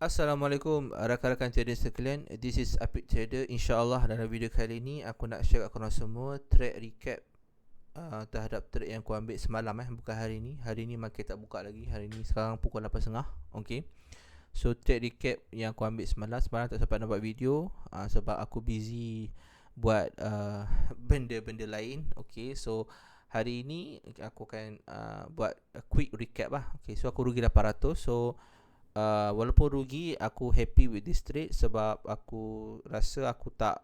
Assalamualaikum rakan-rakan trader sekalian. This is Apik Trader. InsyaAllah dalam video kali ini Aku nak share kat korang semua Trade recap uh, Terhadap trade yang aku ambil semalam eh. Bukan hari ni Hari ni market tak buka lagi. Hari ni sekarang pukul 8.30 Okay? So trade recap yang aku ambil semalam Semalam tak sempat nak buat video uh, Sebab aku busy Buat uh, benda-benda lain Okay? So Hari ini aku akan uh, buat a quick recap lah Okay? So aku rugi 800 So uh, walaupun rugi aku happy with this trade sebab aku rasa aku tak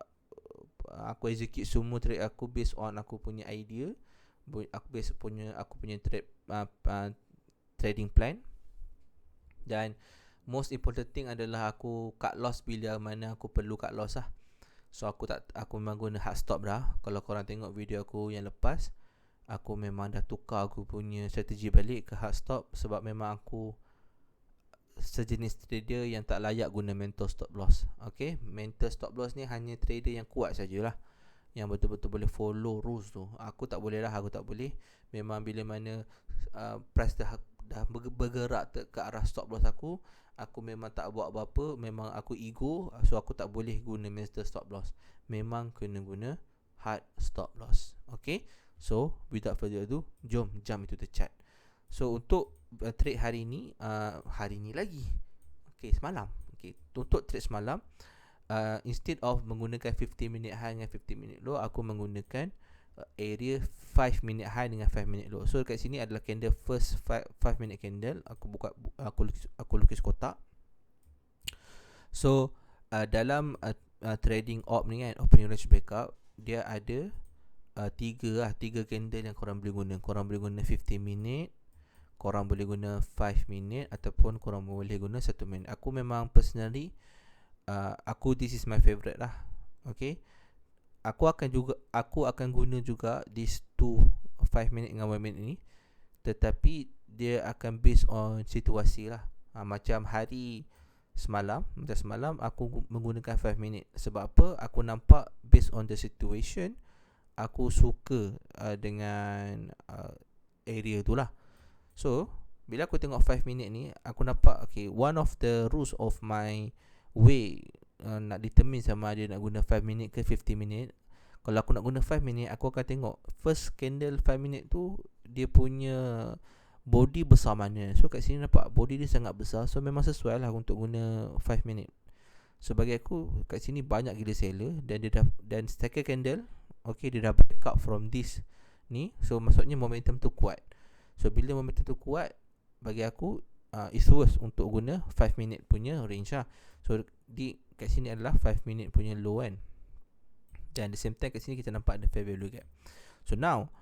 aku execute semua trade aku based on aku punya idea aku based punya aku punya trade uh, uh, trading plan. Dan most important thing adalah aku cut loss bila mana aku perlu cut loss lah. So aku tak aku memang guna hard stop dah. Kalau korang tengok video aku yang lepas aku memang dah tukar aku punya strategi balik ke hard stop sebab memang aku sejenis trader yang tak layak guna mental stop loss. Okay, mental stop loss ni hanya trader yang kuat sajalah. Yang betul-betul boleh follow rules tu. Aku tak boleh lah, aku tak boleh. Memang bila mana uh, price dah, dah bergerak ke arah stop loss aku, aku memang tak buat apa-apa. Memang aku ego, so aku tak boleh guna mental stop loss. Memang kena guna hard stop loss. Okay, so without further ado, jom jump into the. So untuk uh, trade hari ni uh, hari ni lagi. Okey, semalam. Okey, untuk trade semalam uh, instead of menggunakan 50 minute high dengan 50 minute low, aku menggunakan uh, area 5 minute high dengan 5 minute low. So dekat sini adalah candle first 5, 5 minute candle. Aku buka aku lukis, aku lukis kotak. So uh, dalam uh, uh, trading op ni kan, opening range breakout, dia ada uh, tiga lah, tiga candle yang korang boleh guna. Korang boleh guna 50 minute, korang boleh guna 5 minit ataupun korang boleh guna 1 minit. Aku memang personally uh, aku this is my favorite lah. Okay. Aku akan juga aku akan guna juga this 2 5 minit dengan 1 minit ni tetapi dia akan based on situasi lah. Ha, macam hari semalam, macam semalam aku menggunakan 5 minit sebab apa? Aku nampak based on the situation aku suka uh, dengan uh, area tu lah. So Bila aku tengok 5 minit ni Aku nampak Okay One of the rules of my Way uh, Nak determine sama dia nak guna 5 minit ke 50 minit Kalau aku nak guna 5 minit Aku akan tengok. First candle 5 minit tu Dia punya Body besar mana. So kat sini nampak Body dia sangat besar. So memang sesuai lah Untuk guna 5 minit So bagi aku Kat sini banyak gila seller Dan dia dah Dan second candle Okay dia dah break up from this Ni. So maksudnya momentum tu kuat So bila momentum tu kuat Bagi aku uh, It's worth untuk guna 5 minute punya range lah. So di kat sini adalah 5 minute punya low kan. Dan the same time kat sini kita nampak ada fair value gap. So now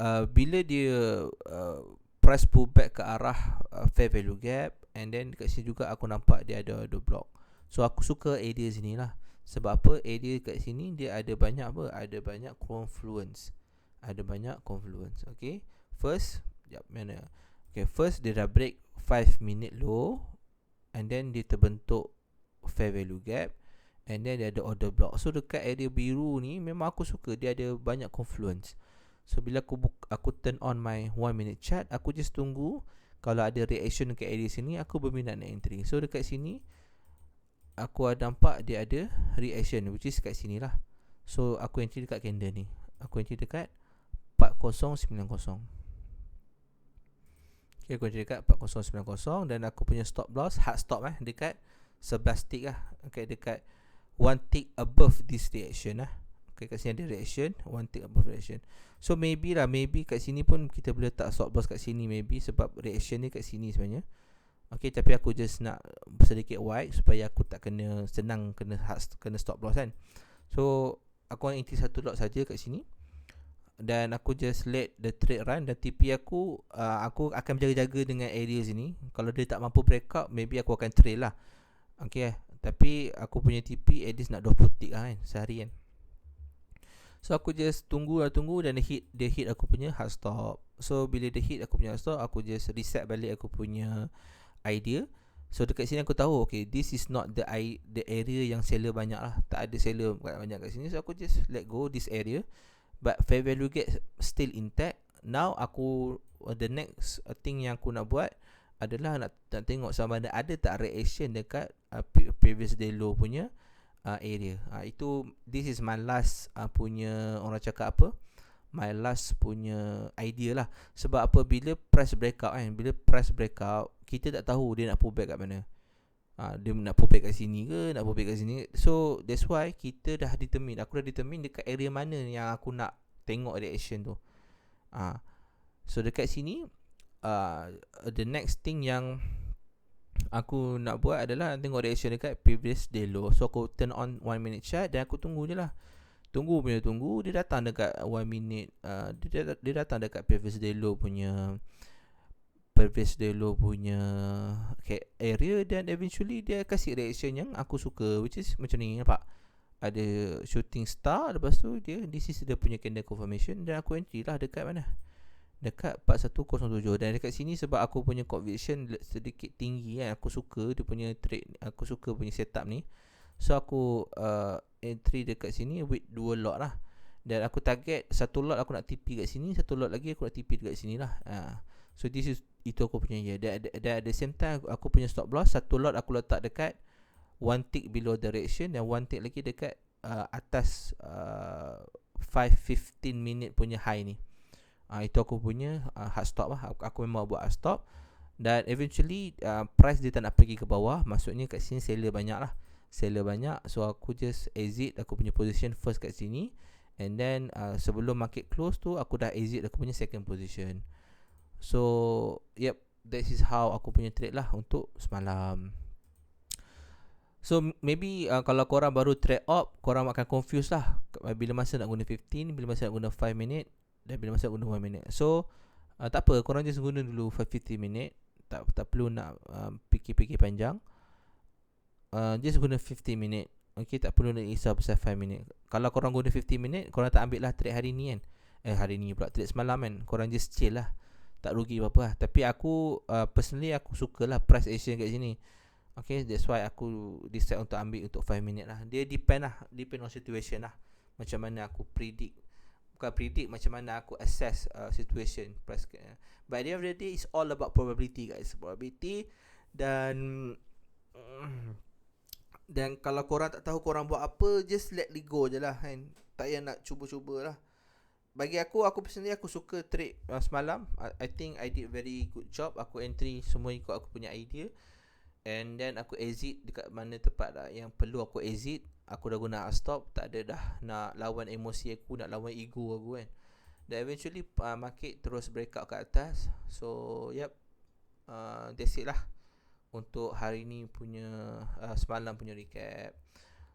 uh, Bila dia uh, Price pull back ke arah uh, fair value gap And then kat sini juga aku nampak dia ada ada block. So aku suka area sini lah. Sebab apa? Area kat sini dia ada banyak apa? Ada banyak confluence. Ada banyak confluence Okay? First Sekejap mana? Okay first dia dah break 5 minute low And then dia terbentuk Fair value gap And then dia ada order block. So dekat area biru ni Memang aku suka. Dia ada banyak confluence. So bila aku book, aku turn on my 1 minute chart Aku just tunggu. Kalau ada reaction dekat area sini Aku berminat nak entry. So dekat sini Aku ada nampak dia ada reaction Which is kat sini lah. So aku entry dekat candle ni. Aku entry dekat 4090 Okay, aku dekat 4090 dan aku punya stop loss hard stop eh dekat 11 tick lah. Okay, dekat 1 tick above this reaction lah. Okay, kat sini ada reaction, 1 tick above reaction. So maybe lah, maybe kat sini pun kita boleh letak stop loss kat sini maybe sebab reaction ni kat sini sebenarnya. Okay, tapi aku just nak sedikit wide supaya aku tak kena senang kena hard, kena stop loss kan. So, aku nak inti satu lot saja kat sini dan aku just let the trade run. Dan TP aku uh, aku akan berjaga-jaga dengan area sini kalau dia tak mampu break up maybe aku akan trade lah. Okay eh. tapi aku punya TP at least nak 20 tick lah kan sehari kan. So aku just tunggu lah tunggu. Dan dia hit dia hit aku punya hard stop. So bila dia hit aku punya hard stop aku just reset balik aku punya idea. So dekat sini aku tahu okay this is not the the area yang seller banyak lah. Tak ada seller banyak kat sini. So aku just let go this area but fair value gap still intact now aku the next thing yang aku nak buat adalah nak, nak tengok sama ada ada tak reaction dekat uh, previous day low punya uh, area. Uh, itu this is my last uh, punya orang cakap apa? My last punya idea lah. Sebab apa bila price breakout kan, bila price breakout kita tak tahu dia nak pull back kat mana. Uh, dia nak back kat sini ke, nak back kat sini. So that's why kita dah determine, aku dah determine dekat area mana yang aku nak tengok reaction tu. Uh, so dekat sini uh, the next thing yang aku nak buat adalah tengok reaction dekat previous day low. So aku turn on 1 minute chart dan aku tunggu je lah. Tunggu punya tunggu dia datang dekat 1 minute uh, dia, dia datang dekat previous day low punya previous day low punya okay, area dan eventually dia kasih reaction yang aku suka which is macam ni nampak? Ada shooting star lepas tu dia this is dia punya candle confirmation dan aku entry lah dekat mana? Dekat 4107 dan dekat sini sebab aku punya conviction sedikit tinggi kan aku suka dia punya trade aku suka punya setup ni. So aku uh, entry dekat sini with dua lot lah. Dan aku target satu lot aku nak TP kat sini satu lot lagi aku nak TP dekat sini lah. Uh, so this is itu aku punya ya. Dan at the same time aku punya stop loss satu lot aku letak dekat one tick below direction dan one tick lagi dekat uh, atas uh, 515 minute punya high ni. Uh, itu aku punya uh, hard stop lah. Aku, aku memang buat hard stop. Dan eventually uh, price dia tak nak pergi ke bawah. Maksudnya kat sini seller banyak lah. Seller banyak. So aku just exit aku punya position first kat sini. And then uh, sebelum market close tu aku dah exit aku punya second position so yep that is how aku punya trade lah untuk semalam. So maybe uh, kalau korang baru trade up Korang akan confused lah. Bila masa nak guna 15 Bila masa nak guna 5 minute dan bila masa guna 1 minit So uh, Tak apa Korang just guna dulu 550 minit Tak tak perlu nak uh, Fikir-fikir panjang. Uh, Just guna 50 minit Okay tak perlu nak risau pasal 5 minit Kalau korang guna 50 minit Korang tak ambil lah trade hari ni kan. Eh hari ni pula Trade semalam kan. Korang just chill lah Tak rugi apa-apa lah. Tapi aku uh, Personally aku suka lah Price action kat sini. Okay that's why aku Decide untuk ambil Untuk 5 minit lah. Dia depend lah Depend on situation lah. Macam mana aku predict bukan predict macam mana aku assess uh, situation price uh. but at the end of the day it's all about probability guys. Probability dan dan kalau korang tak tahu korang buat apa just let it go je lah kan. Tak payah nak cuba-cuba lah bagi aku aku personally aku suka trade uh, semalam. I, I think I did very good job. Aku entry semua ikut aku punya idea. And then aku exit dekat mana tempat lah yang perlu aku exit. Aku dah guna stop. Tak ada dah nak lawan emosi aku nak lawan ego aku kan. Dan eventually uh, market terus break out kat atas. So yep uh, that's it lah untuk hari ni punya uh, semalam punya recap.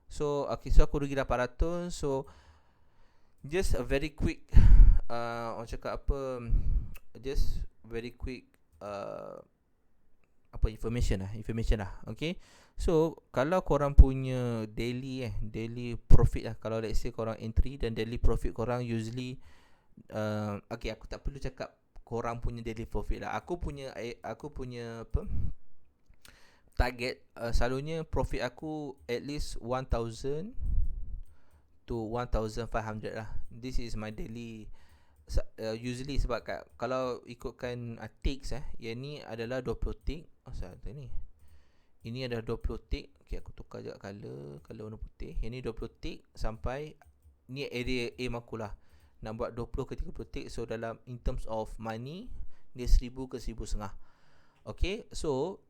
So okay. So aku rugi 800 so just a very quick uh, orang cakap apa just very quick uh, apa information lah information lah okay? So kalau korang punya daily eh daily profit lah kalau let's say korang entry dan daily profit korang usually uh, okay aku tak perlu cakap korang punya daily profit lah. Aku punya eh, aku punya apa target uh, selalunya profit aku at least 1000 to 1500 lah. This is my daily uh, usually sebab kat, kalau ikutkan uh, ticks eh yang ni adalah 20 tick. Asal oh, ni. Ini ada 20 tick. Okay aku tukar je color Color warna putih. Yang ni 20 tick Sampai Ni area aim aku lah. Nak buat 20 ke 30 tick. So dalam In terms of money Dia 1000 ke 1500 Okay So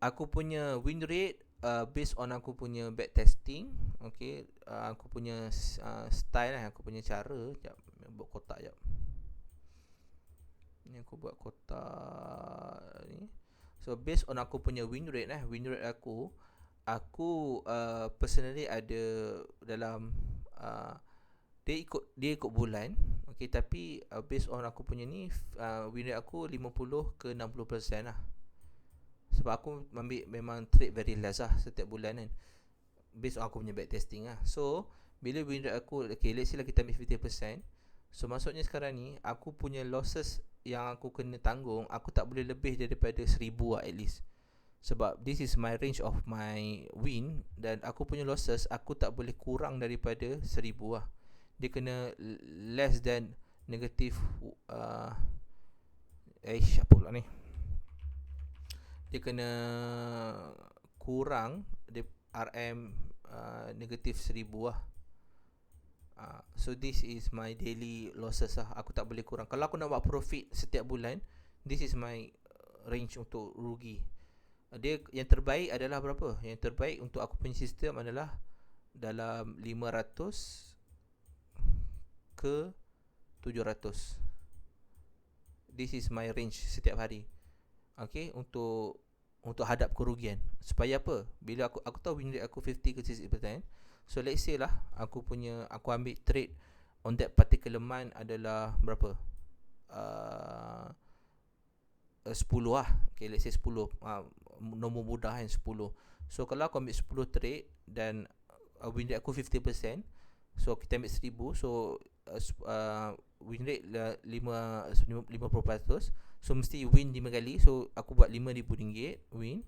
Aku punya win rate uh, Based on aku punya back testing Okay uh, Aku punya uh, Style lah Aku punya cara Sekejap Buat kotak sekejap Ni aku buat kotak Ni So based on aku punya win rate eh, win rate aku aku uh, personally ada dalam uh, dia ikut dia ikut bulan. Okay tapi uh, based on aku punya ni uh, win rate aku 50 ke 60% lah. Sebab aku ambil memang trade very less lah setiap bulan kan. Based on aku punya back testing lah. So bila win rate aku okay let's say lah kita ambil 50%. So maksudnya sekarang ni aku punya losses yang aku kena tanggung aku tak boleh lebih daripada seribu lah at least sebab this is my range of my win dan aku punya losses aku tak boleh kurang daripada seribu lah dia kena less than negative uh, eh apa pula ni dia kena kurang dia RM uh, negatif 1000 lah. Uh, so this is my daily losses lah. Aku tak boleh kurang. Kalau aku nak buat profit setiap bulan, this is my uh, range untuk rugi. Uh, dia yang terbaik adalah berapa? Yang terbaik untuk aku punya sistem adalah dalam 500 ke 700 this is my range setiap hari. Okay, untuk untuk hadap kerugian. Supaya apa? Bila aku aku tahu win rate aku 50 ke 60%. So let's say lah aku punya aku ambil trade on that particular month adalah berapa? Uh, 10 lah. Okay, let's say 10. Uh, nombor mudah kan 10. So kalau aku ambil 10 trade dan uh, win rate aku 50%, so kita ambil 1000, so uh, uh, win rate lah 5 50%. So mesti win 5 kali. So aku buat RM5000 win.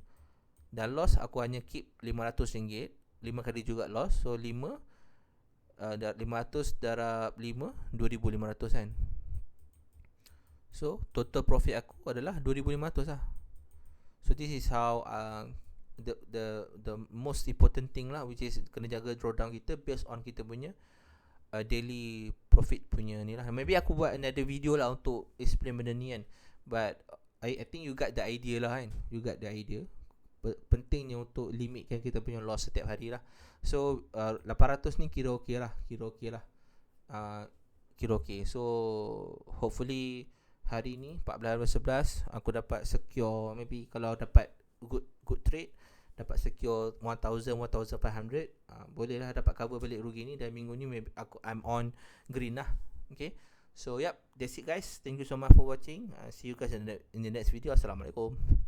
Dan loss aku hanya keep RM500. 5 kali juga loss. So 5 uh, 500 darab 5 2500 kan. So total profit aku adalah 2500 lah. So this is how uh, the the the most important thing lah which is kena jaga drawdown kita based on kita punya uh, daily profit punya ni lah. Maybe aku buat another video lah untuk explain benda ni kan. But I, I think you got the idea lah kan. You got the idea. Pentingnya untuk limitkan kita punya loss setiap hari lah. So uh, 800 ni kira okey lah. Kira okey lah. Uh, kira okey. So hopefully hari ni 14 11 aku dapat secure maybe kalau dapat good good trade dapat secure 1000 1500 uh, boleh lah dapat cover balik rugi ni dan minggu ni maybe aku I'm on green lah okay so yep that's it guys. Thank you so much for watching. Uh, see you guys in the, in the next video. Assalamualaikum